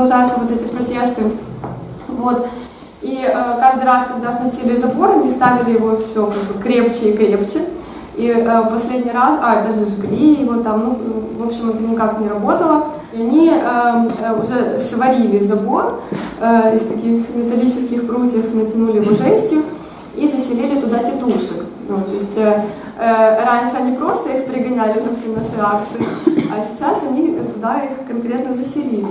продолжаются вот эти протесты. Вот. И э, каждый раз, когда сносили забор, они ставили его все как бы крепче и крепче. И э, последний раз, а, даже жгли его там, ну, в общем, это никак не работало. И они э, э, уже сварили забор э, из таких металлических прутьев, натянули его жестью и заселили туда тетушек. Ну, то есть э, раньше они просто их пригоняли на все наши акции, а сейчас они туда их конкретно заселили.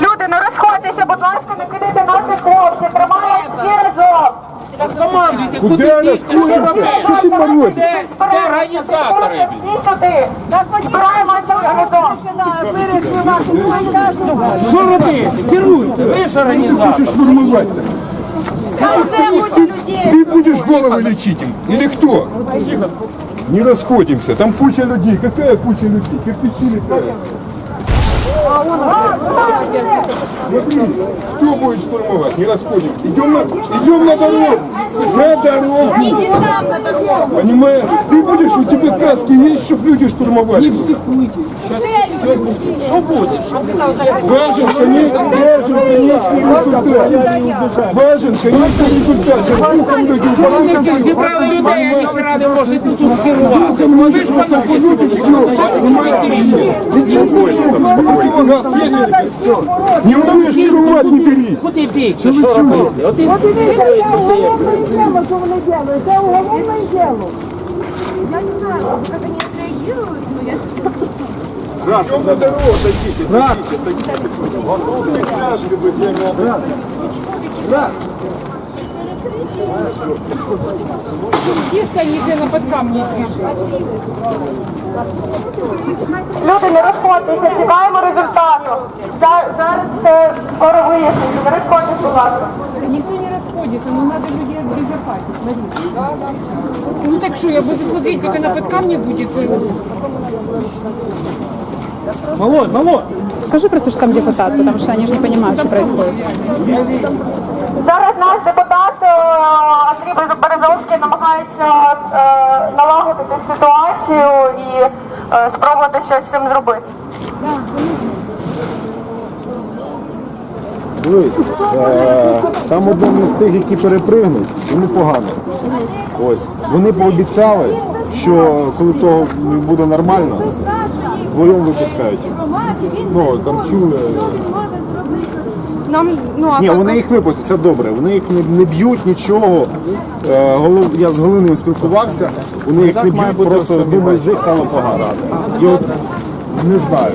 Люди, не розходьтеся, будь ласка, не кидайте наших хлопців, разом. Командуйте, Куди куди нас їсти, що курите? робити? Що ти морозиш? Де, де організатори? Всі сюди. Збираємося разом. Що робити? Керуйте, ви ж організатор. Хочешь штурмовать? Там вже куча людей. Ты будешь головы лечить им? Или кто? Не расходимся. Там куча людей. Какая куча людей? Кирпичи летают. Кто будет штурмовать? Не расходимся. Идем на, идем на дорогу. На дорогу. Іди сам на дорогу. Понимаешь? Ты будешь, у тебя каски есть, чтобы люди штурмовали. Що буде? Що буде? Важен, конечно, важен, конечно, результат. Важен, конечно, результат. Сейчас духом люди упадут. Зібрали людей, а ніхто не може тут керувати. Ви ж Противогаз есть или нет? Не умеешь штурмовать, не бери. Куди бігти? Що робити? Один Это уголовное дело. Я не знаю, как они отреагируют, но я Идем на дорогу, садитесь, садитесь, садитесь. Готовы быть, я имею Люди, не розходьтеся, чекаємо результату. За- Зараз все скоро виясниться. Не розходьтесь, будь ласка. Никто не расходится, но надо людей обезопасить. Ну так что, я буду смотреть, как она под камни будет. Малой, малой. Скажи просто, что там депутат, потому что они же не понимают, что происходит. Зараз наш депутат е, Андрій Березовський намагається е, налагодити ситуацію і е, спробувати щось з цим зробити. Дивись, там один з тих, які перепригнуть, йому погано. Ось. Вони пообіцяли, що коли того буде нормально, вдвоєм випускають. Ну, там чули. Нам, ну, а Ні, как- вони їх випустять, це добре. Вони їх не, не б'ють нічого. Е, голов, я з Галиною спілкувався, вони їх не б'ють, просто думаю, з них стало погано. І от не знаю.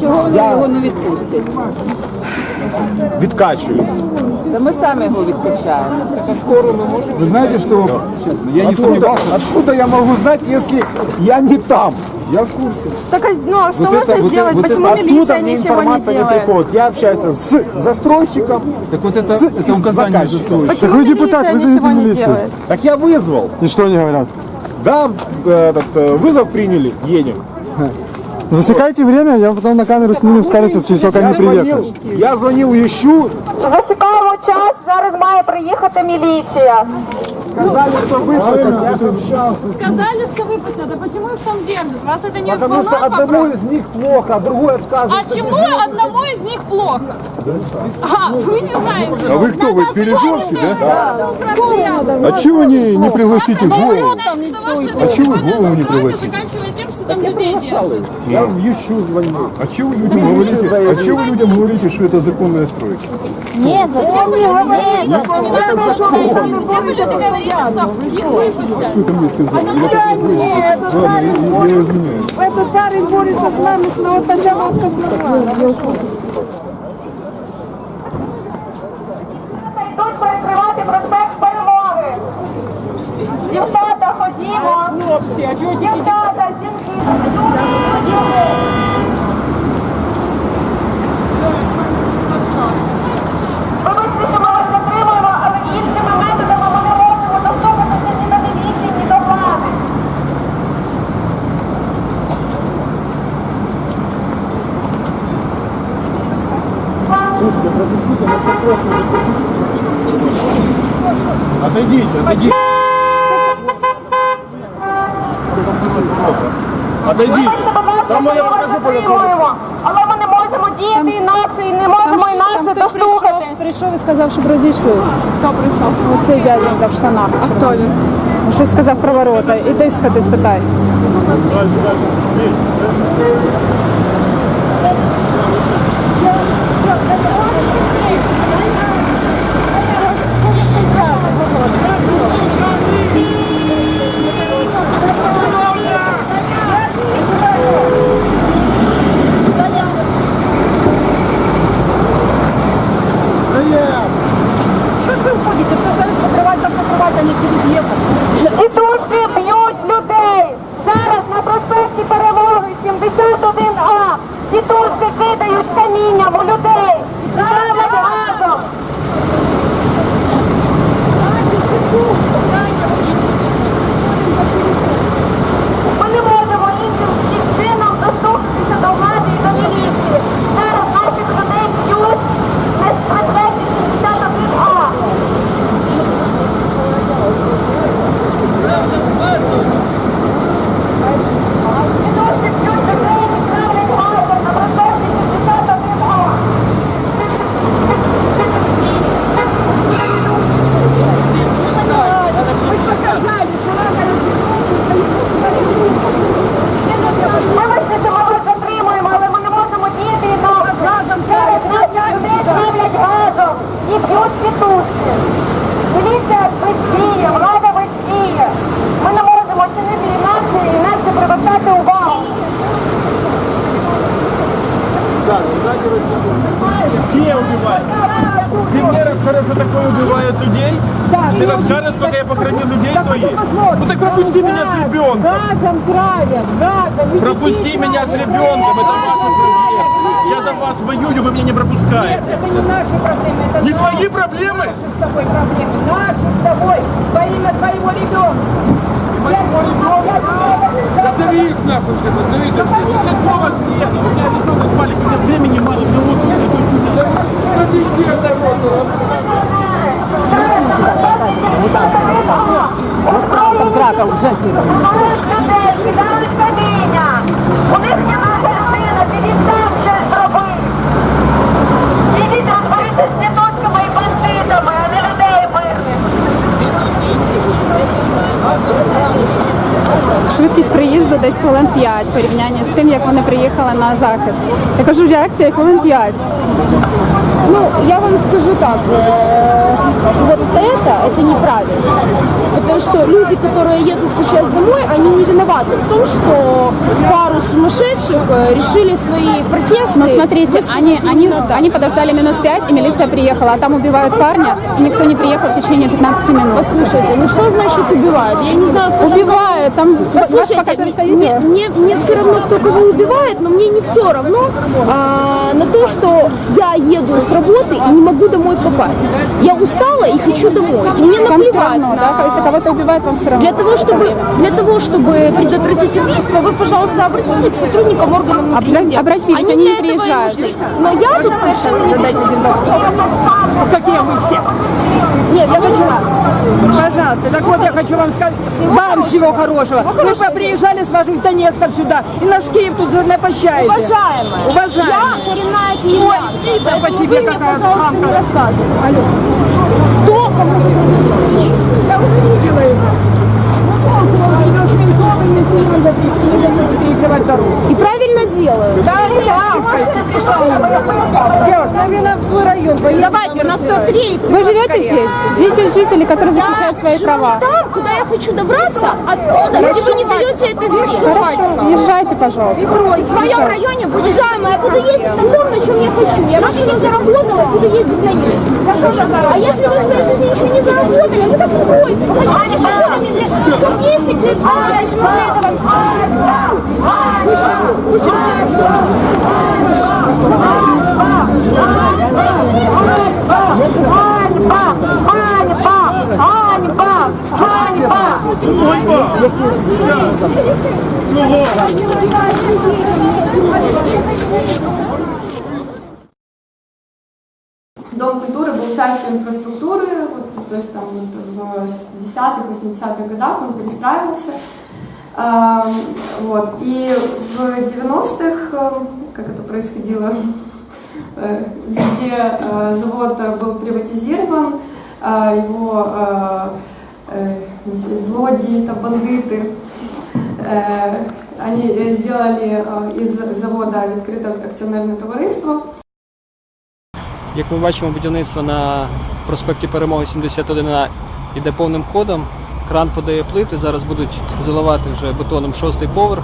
Чого вони його не відпустять? Відкачують. Та ми самі його відпущаємо. Так скоро ми можемо. Вы знаете, что я не Откуда, сомневался, откуда я могу знать, если я не там? я в курсе. Так, а, ну, а что Вот можно это- вот сделать? это- вот Почему это- милиция оттуда мне ничего не информация делает? приходит. Я общаюсь с застройщиком. Так вот это, С- это указание заказчиком. застройщика. Почему милиция ничего не делает? Так я вызвал. И что они говорят? Да, э, этот, э, вызов приняли, едем. Засекайте время, я потом на камеру сниму, скажете, через сколько они Я звонил, я звонил Ющу, Засікаємо час, зараз має приїхати міліція. Сказали, что выпустят, а почему их там держат? Вас это не потому что волнует одному вопрос? из них плохо, а другой отказывает. А чему одному из них плохо? А, вы не знаете. А вы кто, вы Березовцы, да? Да. А чего не, не пригласите в голову? Что А чего голову не тем, что там людей держат. Я в Ющу звонил. А чего вы людям говорите, а чего вы людям говорите, что это законная стройка? Зачем вы говорите? Это закон. Зачем вы люди говорите, что их выпустят? Кто мне сказал? Да нет, этот Ладно, парень, я, я извиняюсь. этот парень борется с нами с вот начала от Йдуть перекривати проспект Перемоги. Дівчата, ходімо. Дівчата, жінки, Отойдите, отойдите. Отойдите. Вибачте, будь ласка, Там що я ми вас покажу затримуємо, але ми не можемо діяти інакше і не можемо інакше достукатись. Прийшов і сказав, щоб розійшли. Хто прийшов? Оцей дяденька в штанах. А хто він? Щось сказав про ворота. Іди сходи, спитай. Газом травят, газом. Пропусти меня с ребенком, это ваша проблема. Я за вас воюю, вы меня не пропускаете. Это не наши проблемы, это Не твои проблемы? наши с тобой проблемы. Наши с тобой во имя твоего ребенка. Моего ребенка? Да дави их нахуй все, дави их. Какого хрена? У меня ребенок маленький, у меня времени мало, мне вот еще чуть-чуть. людей, хвилин 5 в порівнянні з тим, як вони приїхали на захист. Я кажу, реакція хвилин 5. Ну, я вам скажу так, э, вот это, это неправильно. Потому что люди, которые едут сейчас домой, они не виноваты в том, что пару сумасшедших э, решили свои протесты... Но смотрите, они, они, они подождали минут 5, и милиция приехала, а там убивают парня, и никто не приехал в течение 15 минут. Послушайте, ну что значит убивают? Я не знаю, кто Убивают, там Послушайте, мне, мне, мне все равно, кто кого убивает, но мне не все равно а, на то, что я еду с работы и не могу домой попасть. Я устала и хочу домой. И мне Вам наплевать равно, на- да? Если кого-то убивают, вам все равно. Для того, чтобы, для того, чтобы предотвратить убийство, вы, пожалуйста, обратитесь к сотрудникам органов внутренних обратились, они, они не приезжают. Но я тут совершенно не Какие мы все? Нет, я хочу... Пожалуйста, так вот я хочу вам сказать, вам всего хорошего. Мы по- приезжали с вас из Донецка сюда, и наш Киев тут напощаете. Уважаемая, Уважаемая. Поэтому тебе, вы мне, какая хамка. не рассказывайте. Алло. Кто кому Я уже видела его. Не перекрывать дорогу. И правильно делают. Да, не пожалуйста. Девушка, именно в свой район. Давайте на 103. Вы живете здесь? Жители, которые защищают свои живу права. там, куда я хочу добраться, оттуда, где вы не даете это сделать. Хорошо, езжайте, пожалуйста. В моем районе, уважаемая, я буду ездить на том, на чем я хочу. Я машину заработала, буду ездить на ней. А если вы в своей жизни ничего не заработали, ну так стойте. Понимаете, законами для... Чтоб ездить, для этого. Будьте Дом культуры был частью инфраструктуры, вот, то есть там вот, в 60-х, 80-х годах он перестраивался. А, вот. И в 90-х, э, как это происходило, э, везде э, завод был приватизирован, его э, э, злодеи, там, бандиты, э, они э, сделали э, из завода відкрите акціонерне товариство. Як ми бачимо, будівництво на проспекті Перемоги 71А іде повним ходом. Кран подає плити, зараз будуть заливати вже бетоном шостий поверх.